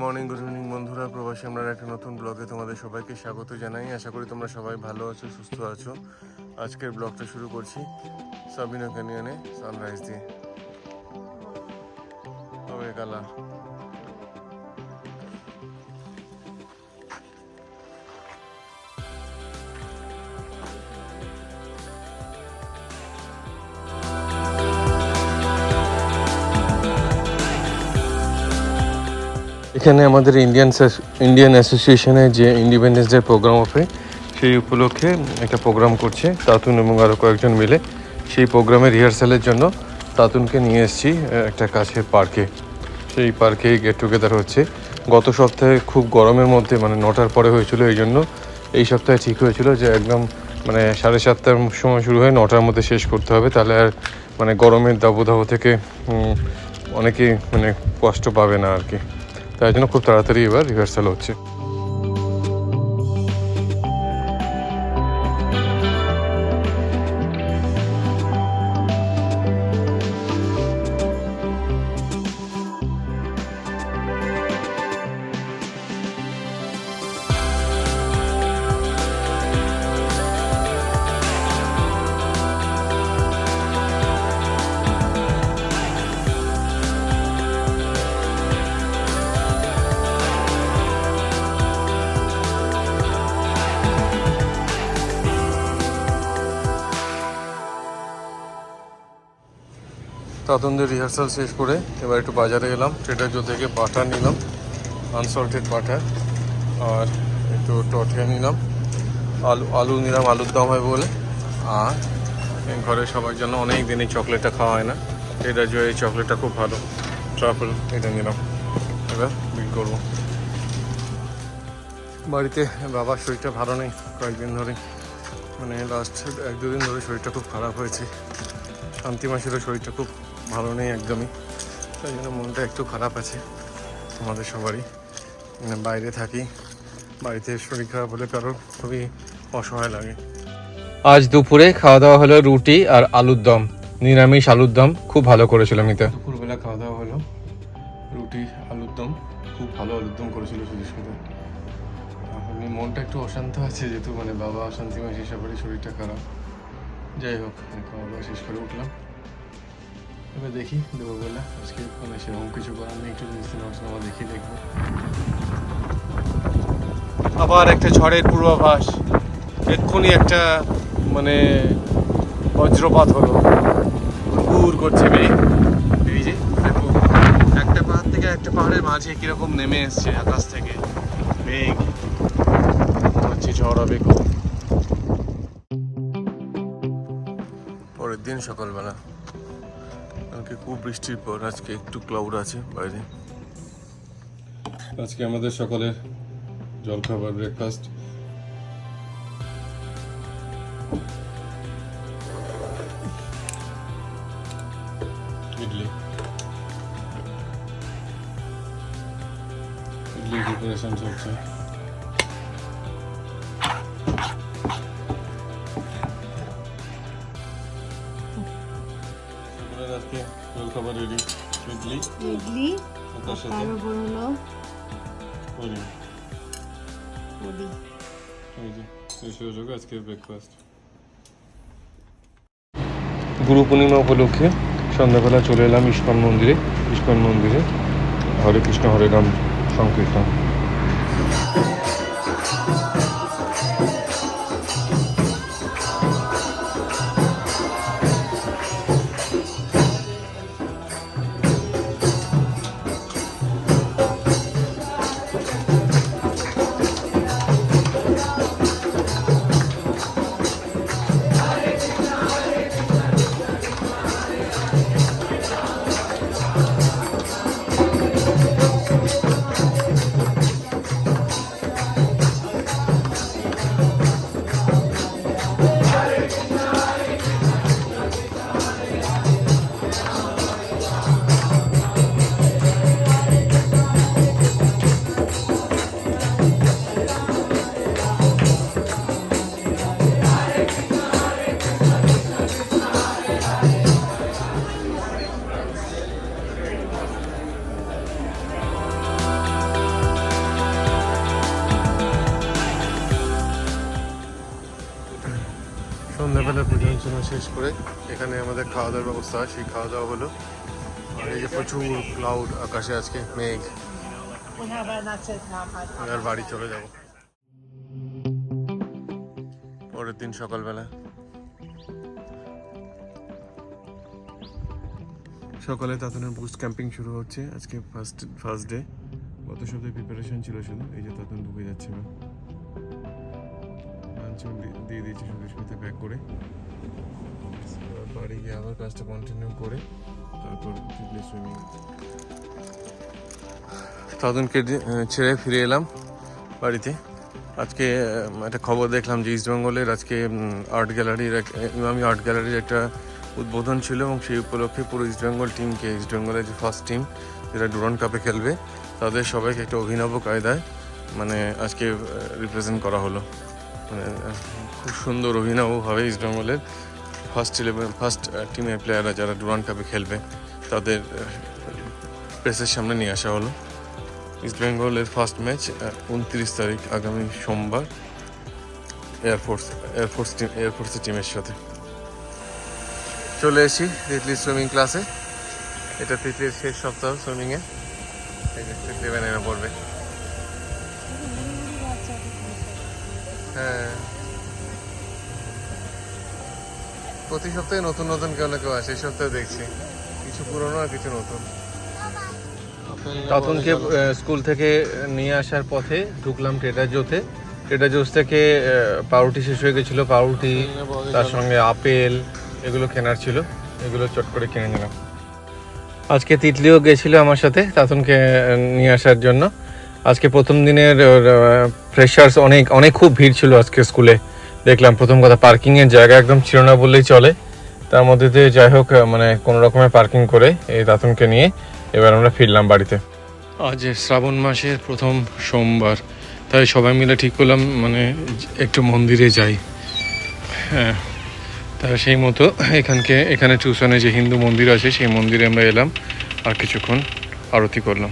Morning good evening বন্ধুরা। প্রবাসী আমরা একটা নতুন ব্লগে তোমাদের সবাইকে স্বাগত জানাই। আশা করি তোমরা সবাই ভালো আছো, সুস্থ আছো। আজকের ব্লগটা শুরু করছি সাবিনা ক্যানিয়নে সানরাইজ দিয়ে। তবে এখানে আমাদের ইন্ডিয়ান ইন্ডিয়ান অ্যাসোসিয়েশনে যে ইন্ডিপেন্ডেন্স ডে প্রোগ্রাম হবে সেই উপলক্ষে একটা প্রোগ্রাম করছে তাতুন এবং আরও কয়েকজন মিলে। সেই প্রোগ্রামের রিহার্সালের জন্য তাতুনকে নিয়ে এসেছি একটা কাছের পার্কে। সেই পার্কে গেট টুগেদার হচ্ছে। গত সপ্তাহে খুব গরমের মধ্যে মানে নটার পরে হয়েছিল এই জন্য। এই সপ্তাহে ঠিক হয়েছিল যে একদম মানে সাড়ে সাতটার সময় শুরু হয়ে নটার মধ্যে শেষ করতে হবে। তাহলে আর মানে গরমের দাবদাহ থেকে উম, অনেকে মানে কষ্ট পাবে না আর কি। তাই জন্য খুব তাড়াতাড়ি এবার রিহার্সাল হচ্ছে তাতনদের রিহার্সাল শেষ করে এবার একটু বাজারে এলাম ট্রেডার জো থেকে বাটার নিলাম আনসল্টেড বাটার আর একটু টটিয়া নিলাম, আলু আলু নিলাম, আলুর দাম হয় বলে। আর ঘরে সবার জন্য অনেক দিন এই চকলেটটা খাওয়া হয় না। ট্রেডার জো এই চকলেটটা খুব ভালো। ট্রাফেল এটা নিলাম। এবার বিল করব। বাড়িতে বাবার শরীরটা ভালো নেই কয়েকদিন ধরে। মানে লাস্ট এক দুদিন ধরে শরীরটা খুব খারাপ হয়েছে। শান্তি মাসেরও শরীরটা খুব ভালো নেই একদমই। তাই জন্য মনটা একটু খারাপ আছে আমাদের সবারই। মানে বাইরে থাকি বাড়িতে শরীর খারাপ হলে কারোর খুবই অসহায় লাগে। আজ দুপুরে খাওয়া দাওয়া হলো রুটি আর আলুর দম। নিরামিষ আলুর দম খুব ভালো করেছিল মিতা। দুপুরবেলা খাওয়া দাওয়া হলো রুটি আলুর দম। খুব ভালো আলুর দম করেছিল শুধু মনটা একটু অশান্ত আছে যেহেতু মানে বাবা অশান্তি মাসে সবারই শরীরটা খারাপ। যাই হোক খাওয়া দাওয়া শেষ করে উঠলাম। এবার দেখি দুপুরবেলা আজকে মানে সেরকম কিছু করার নেই একটু যদি সিনেমা দেখি দেখব। আবার একটা ঝড়ের পূর্বাভাস। এক্ষুনি একটা মানে বজ্রপাত হলো। ঘুর করছে মেঘ। এই যে দেখো একটা পাহাড় থেকে একটা পাহাড়ের মাঝে কীরকম নেমে এসছে আকাশ থেকে। মেঘ। হচ্ছে ঝড় হবে পরের দিন সকালবেলা। কালকে খুব বৃষ্টির পর, আজকে একটু ক্লাউড আছে বাইরে। আজকে আমাদের সকালের জলখাবার ব্রেকফাস্ট ইডলি। ইডলি প্রিপারেশন চলছে। আজকে জলখাবার রেডি ইডলি। ইডলি তার উপর হলো পুরি। এই যে শেষ হয়ে যাবে আজকে ব্রেকফাস্ট গুরু পূর্ণিমা উপলক্ষে সন্ধ্যাবেলা চলে এলাম ইস্কন মন্দিরে ইস্কন মন্দিরে। হরে কৃষ্ণ হরে রাম সংকীর্তন। সকালে পুজো অর্চনা শেষ করে এখানে আমাদের খাওয়া দাওয়ার ব্যবস্থা, সেই খাওয়া দাওয়া হলো। আর এই যে প্রচুর ক্লাউড আকাশে আজকে মেঘ। আর বাড়ি চলে যাব। পরের দিন সকালবেলা। সকালে তাতনের বুস্ট ক্যাম্পিং শুরু হচ্ছে। আজকে ফার্স্ট ফার্স্ট ডে গত সপ্তাহে প্রিপারেশন ছিল শুধু, এই যে তাতন ঢুকে যাচ্ছে না লাঞ্চ দিয়ে দিয়েছি শুধু শুধু ব্যাক করে। বাড়ি গিয়ে আবার কাজটা কন্টিনিউ করে তারপর সুইমিং তাদনকে ছেড়ে ফিরে এলাম বাড়িতে। আজকে একটা খবর দেখলাম যে ইস্টবেঙ্গলের আজকে আর্ট গ্যালারির ইমামি আর্ট গ্যালারির একটা উদ্বোধন ছিল এবং সেই উপলক্ষে পুরো ইস্টবেঙ্গল টিমকে ইস্টবেঙ্গলের যে ফার্স্ট টিম যেটা ডুরান কাপে খেলবে, তাদের সবাইকে একটা অভিনব কায়দায় মানে আজকে রিপ্রেজেন্ট করা হলো। খুব সুন্দর অভিনবভাবে ইস্টবেঙ্গলের ফার্স্ট ইলেভেন ফার্স্ট টিমের প্লেয়াররা যারা ডুরান কাপে খেলবে, তাদের প্রেসের সামনে নিয়ে আসা হলো। ইস্ট বেঙ্গলের ফার্স্ট ম্যাচ উনত্রিশ তারিখ, আগামী সোমবার এয়ারফোর্স এয়ারফোর্স টিম এয়ারফোর্সের টিমের সাথে। চলে এসি তিতলি সুইমিং ক্লাসে এটা তিতলির শেষ সপ্তাহ সুইমিংয়ে তিতলি ব্যানারে পড়বে হ্যাঁ। প্রতি সপ্তাহে নতুন নতুন কেউ না কেউ আসে এই সপ্তাহে দেখছি। কিছু পুরনো আর কিছু নতুন। তাতুনকে স্কুল থেকে নিয়ে আসার পথে ঢুকলাম ট্রেডার জোতে। ট্রেডার জোস থেকে পাউরুটি শেষ হয়ে গেছিল পাউরুটি তার সঙ্গে আপেল এগুলো কেনার ছিল। এগুলো চট করে কিনে নিলাম। আজকে তিতলিও গেছিল আমার সাথে তাতুনকে নিয়ে আসার জন্য। আজকে প্রথম দিনের ফ্রেশার্স অনেক অনেক খুব ভিড় ছিল আজকে স্কুলে। দেখলাম প্রথম কথা পার্কিংয়ের জায়গা একদম ছিল না বললেই চলে। তার মধ্যে দিয়ে যাই হোক মানে কোনো রকমের পার্কিং করে এই তাতুনকে নিয়ে এবার আমরা ফিরলাম বাড়িতে। আজ শ্রাবণ মাসের প্রথম সোমবার। তাই সবাই মিলে ঠিক করলাম মানে একটু মন্দিরে যাই। হ্যাঁ তা সেই মতো এখানকে, এখানে টিউশনে যে হিন্দু মন্দির আছে, সেই মন্দিরে আমরা এলাম আর কিছুক্ষণ আরতি করলাম।